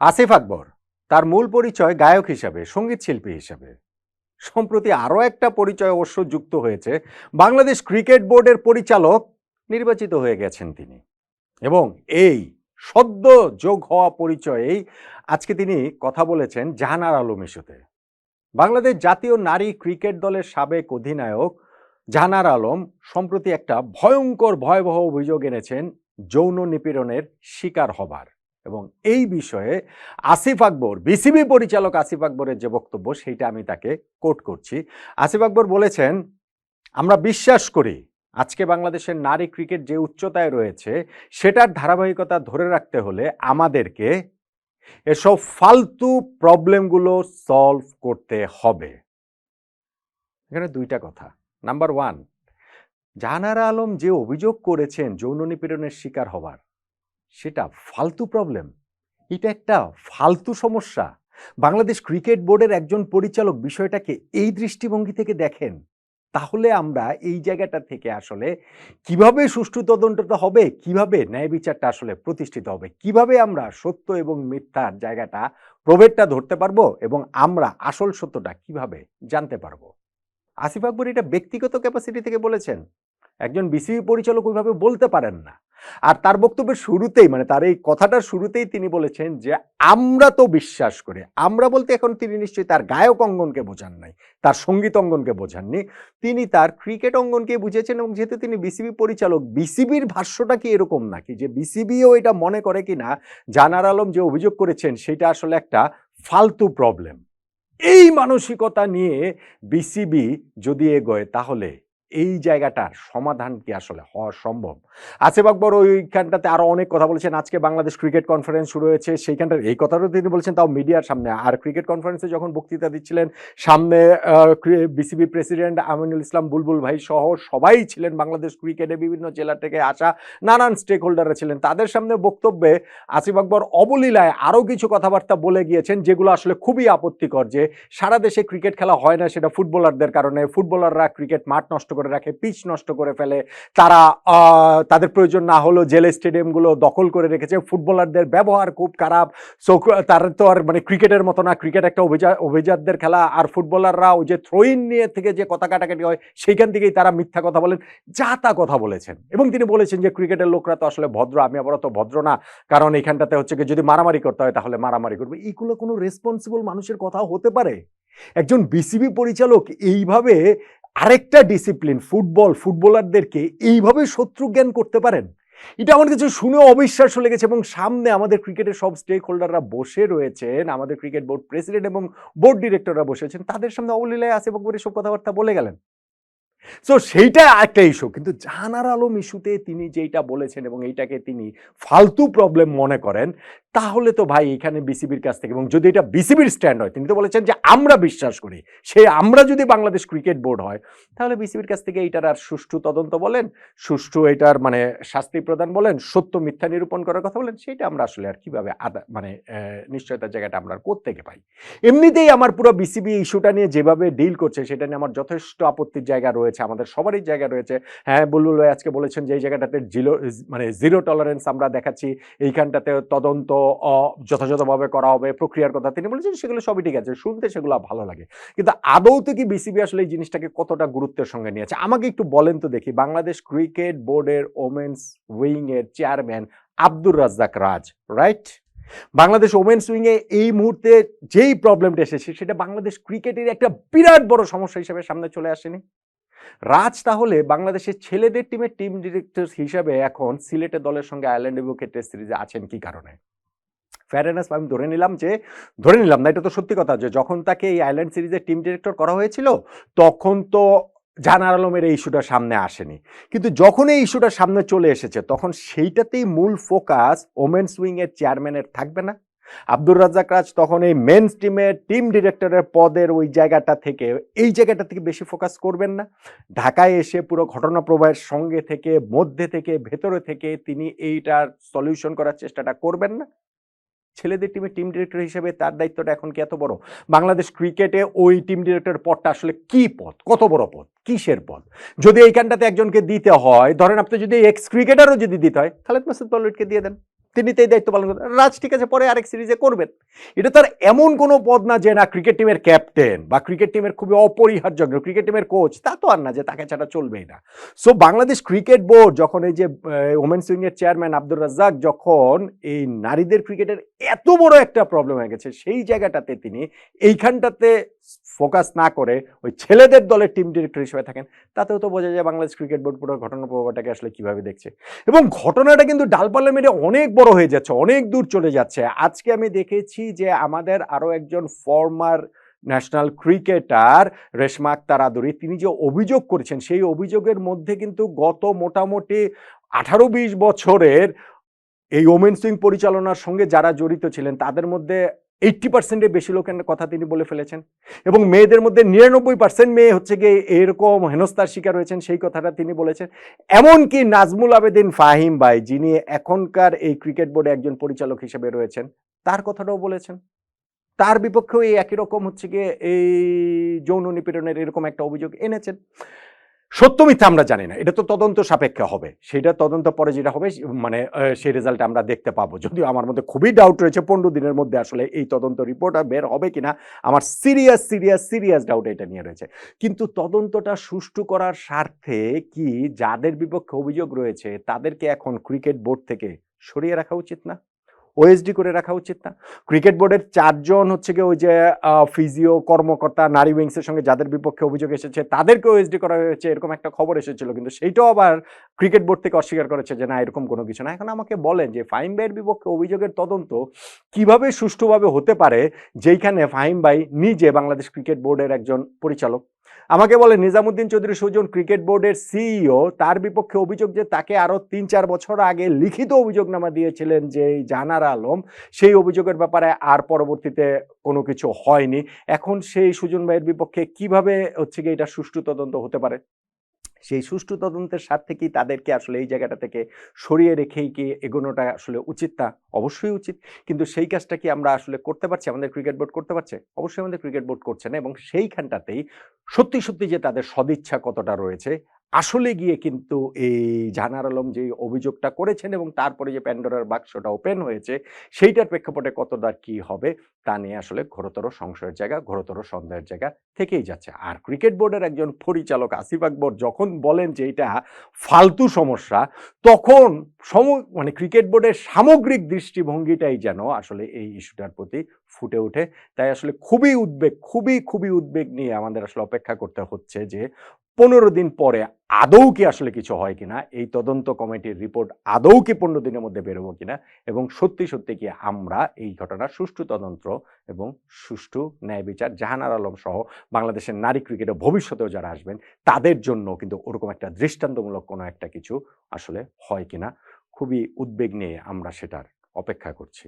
আসিফ আকবর, তার মূল পরিচয় গায়ক হিসাবে, সংগীত শিল্পী হিসাবে। সম্প্রতি আরও একটা পরিচয় অবশ্য যুক্ত হয়েছে, বাংলাদেশ ক্রিকেট বোর্ডের পরিচালক নির্বাচিত হয়ে গেছেন তিনি। এবং এই সদ্য যোগ হওয়া পরিচয়েই আজকে তিনি কথা বলেছেন জাহানার আলম ইস্যুতে। বাংলাদেশ জাতীয় নারী ক্রিকেট দলের সাবেক অধিনায়ক জাহানার আলম সম্প্রতি একটা ভয়ঙ্কর ভয়াবহ অভিযোগ এনেছেন যৌন নিপীড়নের শিকার হবার। এবং এই বিষয়ে আসিফ আকবর, বিসিবি পরিচালক আসিফ আকবরের যে বক্তব্য, সেইটা আমি তাকে কোট করছি। আসিফ আকবর বলেছেন, আমরা বিশ্বাস করি আজকে বাংলাদেশের নারী ক্রিকেট যে উচ্চতায় রয়েছে, সেটার ধারাবাহিকতা ধরে রাখতে হলে আমাদেরকে এসব ফালতু প্রবলেমগুলো সলভ করতে হবে। এখানে দুইটা কথা। নাম্বার ওয়ান, জাহানারা আলম যে অভিযোগ করেছেন যৌন নিপীড়নের শিকার হবার সেটা ফালতু প্রবলেম এটা একটা ফালতু সমস্যা। বাংলাদেশ ক্রিকেট বোর্ডের একজন পরিচালক বিষয়টাকে এই দৃষ্টিভঙ্গি থেকে দেখেন। তাহলে আমরা এই জায়গাটা থেকে আসলে কীভাবে সুষ্ঠু তদন্তটা হবে, কীভাবে ন্যায় বিচারটা আসলে প্রতিষ্ঠিত হবে, কীভাবে আমরা সত্য এবং মিথ্যার জায়গাটা, প্রভেদটা ধরতে পারব এবং আমরা আসল সত্যটা কীভাবে জানতে পারব? আসিফ আকবর এটা ব্যক্তিগত ক্যাপাসিটি থেকে বলেছেন। একজন বিসিবি পরিচালক ওইভাবে বলতে পারেন না। আর তার বক্তব্যের শুরুতেই মানে তার এই কথাটার শুরুতেই তিনি বলেছেন যে, আমরা তো বিশ্বাস করে। আমরা বলতে এখন তিনি নিশ্চয়ই তার গায়ক অঙ্গনকে বোঝান নাই, তার সংগীত অঙ্গনকে বোঝাননি। তিনি তার ক্রিকেট অঙ্গনকে বুঝেছেন এবং যেহেতু তিনি বিসিবি পরিচালক বিসিবির ভাষ্যটা কি এরকম নাকি? যে বিসিবিও এটা মনে করে কিনা জানার আলম যে অভিযোগ করেছেন, সেটা আসলে একটা ফালতু প্রবলেম এই মানসিকতা নিয়ে বিসিবি যদি এগোয়, তাহলে এই জায়গাটার সমাধান কি আসলে? হওয়া সম্ভব? আসিফ আকবর ওইখানটাতে আরও অনেক কথা বলেছেন। আজকে বাংলাদেশ ক্রিকেট কনফারেন্স শুরু হয়েছে। সেইখানটার এই কথাটাও তিনি বলেছেন, তাও মিডিয়ার সামনে। আর ক্রিকেট কনফারেন্সে যখন বক্তৃতা দিচ্ছিলেন, সামনে বিসিবি প্রেসিডেন্ট আমিনুল ইসলাম, বুলবুল ভাই সহ সবাই ছিলেন বাংলাদেশ ক্রিকেটে বিভিন্ন জেলা থেকে আসা নানান স্টেক হোল্ডাররা ছিলেন। তাদের সামনে বক্তব্যে আসিফ আকবর অবলীলায় আরও কিছু কথাবার্তা বলে গিয়েছেন, যেগুলো আসলে খুবই আপত্তিকর যে সারা দেশে ক্রিকেট খেলা হয় না সেটা ফুটবলারদের কারণে। ফুটবলাররা ক্রিকেট মাঠ নষ্ট করে রাখে, পিচ নষ্ট করে ফেলে। তারা তাদের প্রয়োজন না হলেও জেলে স্টেডিয়ামগুলো দখল করে রেখেছে। ফুটবলারদের ব্যবহার খুব খারাপ। সো, তার তো আর মানে ক্রিকেটের মতো না। ক্রিকেট একটা অভিজা, অভিজাতদের খেলা। আর ফুটবলাররা ওই যে থ্রোইন নিয়ে থেকে যে কথা কাটাকাটি হয়, সেইখান থেকেই তারা মিথ্যা কথা বলেন, যা তা কথা বলেছেন। এবং তিনি বলেছেন যে, ক্রিকেটের লোকরা তো আসলে ভদ্র, আমি আবার তো ভদ্র না। কারণ এখানটাতে হচ্ছে কি, যদি মারামারি করতে হয়, তাহলে মারামারি করবে। এইগুলো কোনো রেসপন্সিবল মানুষের কথা হতে পারে? একজন বিসিবি পরিচালক এইভাবে আরেকটা ডিসিপ্লিন ফুটবল ফুটবলারদেরকে এইভাবে শত্রু জ্ঞান করতে পারেন? এটা আমার কাছে শুনে অবিশ্বাস লেগেছে এবং সামনে আমাদের ক্রিকেটের সব স্টেক হোল্ডাররা বসে রয়েছেন, আমাদের ক্রিকেট বোর্ড প্রেসিডেন্ট এবং বোর্ড ডিরেক্টররা বসেছেন, তাদের সামনে অবলীলায় আসে এবং সব কথাবার্তা বলে গেলেন। সো সেইটা একটা ইস্যু কিন্তু জাহানার আলম ইস্যুতে তিনি যেইটা বলেছেন এবং এইটাকে তিনি ফালতু প্রবলেম মনে করেন তাহলে তো ভাই এখানে বিসিবির কাছ থেকে, এবং যদি এটা বিসিবির স্ট্যান্ড হয়, তিনি তো বলেছেন যে আমরা বিশ্বাস করি, সে আমরা যদি বাংলাদেশ ক্রিকেট বোর্ড হয়, তাহলে বিসিবির কাছ থেকে এটার আর সুষ্ঠু তদন্ত বলেন, সুষ্ঠু এটার মানে শাস্তি প্রদান বলেন, সত্য মিথ্যা নিরূপণ করার কথা বলেন, সেটা আমরা আসলে আর কীভাবে আদা মানে নিশ্চয়তার জায়গাটা আমরা আর কোত্থেকে পাই? এমনিতেই আমার পুরো বিসিবি ইস্যুটা নিয়ে যেভাবে ডিল করছে, সেটা নিয়ে আমার যথেষ্ট আপত্তির জায়গা রয়েছে, আমাদের সবারই জায়গা রয়েছে। হ্যাঁ বুলবুল ভাই আজকে বলেছেন যে এই জায়গাটাতে জিরো মানে জিরো টলারেন্স আমরা দেখাচ্ছি এইখানটাতে তদন্ত যথাযথভাবে করা হবে, প্রক্রিয়ার কথা তিনি বলেছেন, সেগুলো সবই ঠিক আছে। শুনতে সেগুলো ভালো লাগে। কিন্তু আদৌ কি বিসিবি আসলে এই জিনিসটাকে কতটা গুরুত্বের সঙ্গে নিয়েছে? আমাকে একটু বলেন তো দেখি। বাংলাদেশ ক্রিকেট বোর্ডের ওমেন্স উইং এর chairman Abdur Razzak Raj right Bangladesh women's উইংয়ে এই মুহূর্তে যেই প্রবলেমটা এসেছে, সেটা বাংলাদেশ ক্রিকেটের একটা বিরাট বড় সমস্যা হিসেবে সামনে চলে আসেনি। রাজ তাহলে বাংলাদেশের ছেলেদের টিমের টিম ডিরেক্টর হিসাবে এখন সিলেটের দলের সঙ্গে আয়ারল্যান্ড বিপক্ষে টেস্ট সিরিজে আছেন কি কারণে? ফ্যারেনাস আমি ধরে নিলাম যে, ধরে নিলাম না, এটা তো সত্যি কথা যে, যখন তাকে এই আইল্যান্ড সিরিজের টিম ডিরেক্টর করা হয়েছিল, তখন তো জানার আলমের এই ইস্যুটা সামনে আসেনি। কিন্তু যখন এই ইস্যুটা সামনে চলে এসেছে, তখন সেইটাতেই মূল ফোকাস ওমেন্স উইংয়ের চেয়ারম্যানের থাকবে না। আব্দুর রাজ্জাক রাজ তখন এই মেন্স টিমের টিম ডিরেক্টরের পদের ওই জায়গাটা থেকে, এই জায়গাটা থেকে বেশি ফোকাস করবেন না। ঢাকায় এসে পুরো ঘটনা প্রবাহের সঙ্গে থেকে, মধ্যে থেকে, ভেতরে থেকে তিনি এইটার সলিউশন করার চেষ্টাটা করবেন না। ছেলেদের টিমে টিম ডিরেক্টর হিসেবে তার দায়িত্বটা এখন কি এত বড়? বাংলাদেশ ক্রিকেটে ওই টিম ডিরেক্টর পদটা আসলে কি পদ? কত বড় পদ? কিসের পদ? যদি এইখানটাতে একজনকে দিতে হয়, ধরেন আপনি যদি এক্স ক্রিকেটারও যদি দিতে হয়, খালেদ মাসুদ পালুটকে দিয়ে দেন। তিনি তো এই দায়িত্ব পালন করবেন রাজ, ঠিক আছে, পরে আরেক সিরিজে করবেন। এটা তার এমন কোনো পদ না যে না ক্রিকেট টিমের ক্যাপ্টেন বা ক্রিকেট টিমের খুবই অপরিহার্য ক্রিকেট টিমের কোচ তা তো আর না যে তাকে ছাড়া চলবেই না। সো বাংলাদেশ ক্রিকেট বোর্ড যখন এই যে ওমেন সুইং এর চেয়ারম্যান আব্দুর রাজ্জাক যখন এই নারীদের ক্রিকেটের এত বড় একটা প্রবলেম হয়ে গেছে, সেই জায়গাটাতে তিনি এইখানটাতে ফোকাস না করে ওই ছেলেদের দলের টিম ডিরেক্টর হিসেবে থাকেন, তাতেও তো বোঝা যায় বাংলাদেশ ক্রিকেট বোর্ড পুরো ঘটনা প্রবাহটাকে আসলে কীভাবে দেখছে। এবং ঘটনাটা কিন্তু ডালপাল্লা মেরে অনেক বড় হয়ে যাচ্ছে, অনেক দূর চলে যাচ্ছে। আজকে আমি দেখেছি যে আমাদের আরও একজন former national cricketer Reshma Akter Aduri, তিনি যে অভিযোগ করেছেন, সেই অভিযোগের মধ্যে কিন্তু গত মোটামুটি আঠারো বিশ বছরের এই ওমেন সিং পরিচালনার সঙ্গে যারা জড়িত ছিলেন, তাদের মধ্যে এইট্টি পার্সেন্টের বেশি লোকের কথা তিনি বলে ফেলেছেন। এবং মেয়েদের মধ্যে নিরানব্বই পার্সেন্ট মেয়ে হচ্ছে গিয়ে এরকম হেনস্থার শিকার হয়েছেন, সেই কথাটা তিনি বলেছেন। এমনকি নাজমুল আবেদিন ফাহিম ভাই, যিনি এখনকার এই ক্রিকেট বোর্ডে একজন পরিচালক হিসেবে রয়েছেন, তার কথাটাও বলেছেন। তার বিপক্ষেও এই একই রকম হচ্ছে গিয়ে এই যৌন নিপীড়নের এরকম একটা অভিযোগ এনেছেন। সত্য মিথ্যা আমরা জানি না। এটা তো তদন্ত সাপেক্ষে হবে। সেটা তদন্ত পরে যেটা হবে মানে সেই রেজাল্ট আমরা দেখতে পাবো। যদিও আমার মধ্যে খুবই ডাউট রয়েছে, পনেরো দিনের মধ্যে আসলে এই তদন্ত রিপোর্ট বের হবে কিনা, আমার সিরিয়াস সিরিয়াস সিরিয়াস ডাউট এটা নিয়ে রয়েছে। কিন্তু তদন্তটা সুষ্ঠু করার স্বার্থে কি যাদের বিপক্ষে অভিযোগ রয়েছে, তাদেরকে এখন ক্রিকেট বোর্ড থেকে সরিয়ে রাখা উচিত না? ওএসডি করে রাখা উচিত না। ক্রিকেট বোর্ডের চারজন হচ্ছে গিয়ে ওই যে ফিজিও কর্মকর্তা, নারী উইংসের সঙ্গে যাদের বিপক্ষে অভিযোগ এসেছে, তাদেরকে ওএসডি করা হয়েছে, এরকম একটা খবর এসেছিল। কিন্তু সেইটাও আবার ক্রিকেট বোর্ড থেকে অস্বীকার করেছে যে, না, এরকম কোনো কিছু না। এখন আমাকে বলেন যে, ফাহিম ভাইয়ের বিপক্ষে অভিযোগের তদন্ত কীভাবে সুষ্ঠুভাবে হতে পারে, যেইখানে ফাহিম ভাই নিজে বাংলাদেশ ক্রিকেট বোর্ডের একজন পরিচালক? আমাকে বলে, নিজামুদ্দিন চৌধুরী সুজন ক্রিকেট বোর্ডের সিইও, তার বিপক্ষে অভিযোগ যে তাকে আরও তিন চার বছর আগে লিখিত অভিযোগনামা দিয়েছিলেন যে জানার আলম, সেই অভিযোগের ব্যাপারে আর পরবর্তীতে কোনো কিছু হয়নি। এখন সেই সুজন ভাইয়ের বিপক্ষে কীভাবে হচ্ছে কি এটা সুষ্ঠু তদন্ত হতে পারে? সেই সুষ্ঠু তদন্তের স্বার্থে কি তাদেরকে আসলে এই জায়গাটা থেকে সরিয়ে রেখেই কি এগোনোটা আসলে উচিত? তা অবশ্যই উচিত। কিন্তু সেই কাজটা কি আমরা আসলে করতে পারছি? আমাদের ক্রিকেট বোর্ড করতে পারছে? অবশ্যই আমাদের ক্রিকেট বোর্ড করছে না এবং সেইখানটাতেই সত্যি সত্যি যে তাদের সদিচ্ছা কতটা রয়েছে আসলে গিয়ে কিন্তু এই জাহানার আলম যে অভিযোগটা করেছেন এবং তারপরে যে প্যান্ডোরার বাক্সটা ওপেন হয়েছে, সেইটার প্রেক্ষাপটে কতটা কি হবে, তা নিয়ে আসলে ঘোরতর সংশয়ের জায়গা, ঘোরতর সন্দেহের জায়গা থেকেই যাচ্ছে। আর ক্রিকেট বোর্ডের একজন পরিচালক আসিফ আকবর যখন বলেন যে এটা ফালতু সমস্যা, তখন সম মানে ক্রিকেট বোর্ডের সামগ্রিক দৃষ্টিভঙ্গিটাই যেন আসলে এই ইস্যুটার প্রতি ফুটে ওঠে। তাই আসলে খুবই উদ্বেগ, খুবই খুবই উদ্বেগ নিয়ে আমাদের আসলে অপেক্ষা করতে হচ্ছে যে পনেরো দিন পরে আদৌ কি আসলে কিছু হয় কিনা, এই তদন্ত কমিটির রিপোর্ট আদৌ কি পনেরো দিনের মধ্যে বেরোবো কিনা এবং সত্যি সত্যি কি আমরা এই ঘটনার সুষ্ঠু তদন্ত এবং সুষ্ঠু ন্যায় বিচার, জাহানার আলম সহ বাংলাদেশের নারী ক্রিকেটে ভবিষ্যতেও যারা আসবেন, তাদের জন্য কিন্তু ওরকম একটা দৃষ্টান্তমূলক কোনো একটা কিছু আসলে হয় কিনা, খুবই উদ্বেগ নিয়ে আমরা সেটার অপেক্ষা করছি।